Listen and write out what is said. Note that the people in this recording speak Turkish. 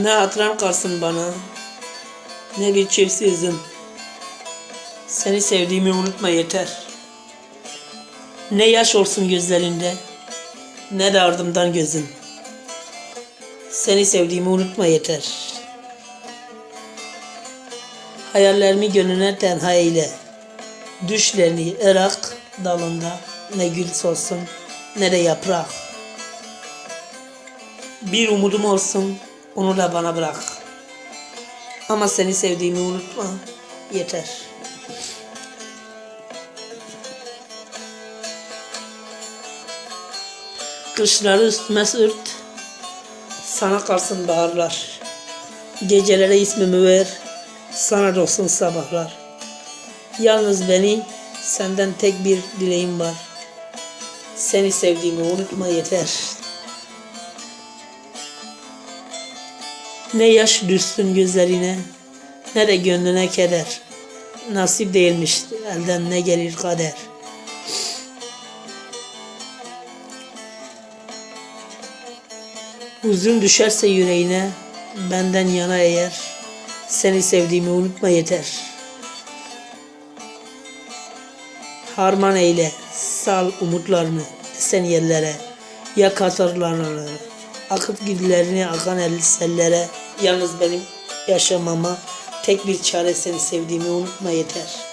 Ne hatıran kalsın bana, ne çift sözüm. Seni sevdiğimi unutma yeter. Ne yaş olsun gözlerinde, ne de ardımdan gözün. Seni sevdiğimi unutma yeter. Hayallerimi gönlüne tenha eyle. Düşlerini Irak dalında ne gül solsun ne de yaprak. Bir umudum olsun onu da bana bırak. Ama seni sevdiğimi unutma yeter. Kışları üstüme sürt, sana kalsın baharlar. Gecelere ismimi ver, sana dolsun sabahlar. Yalnız beni, senden tek bir dileğim var. Seni sevdiğimi unutma yeter. Ne yaş düşsün gözlerine, ne de gönlüne keder. Nasip değilmiş, elden ne gelir kader. Huzun düşerse yüreğine, benden yana eğer, seni sevdiğimi unutma yeter. Harman eyle, sal umutlarını sen yerlere, yak hatırlarını, akıp gidilerini akan el sellere, yalnız benim yaşamama tek bir çare seni sevdiğimi unutma yeter.''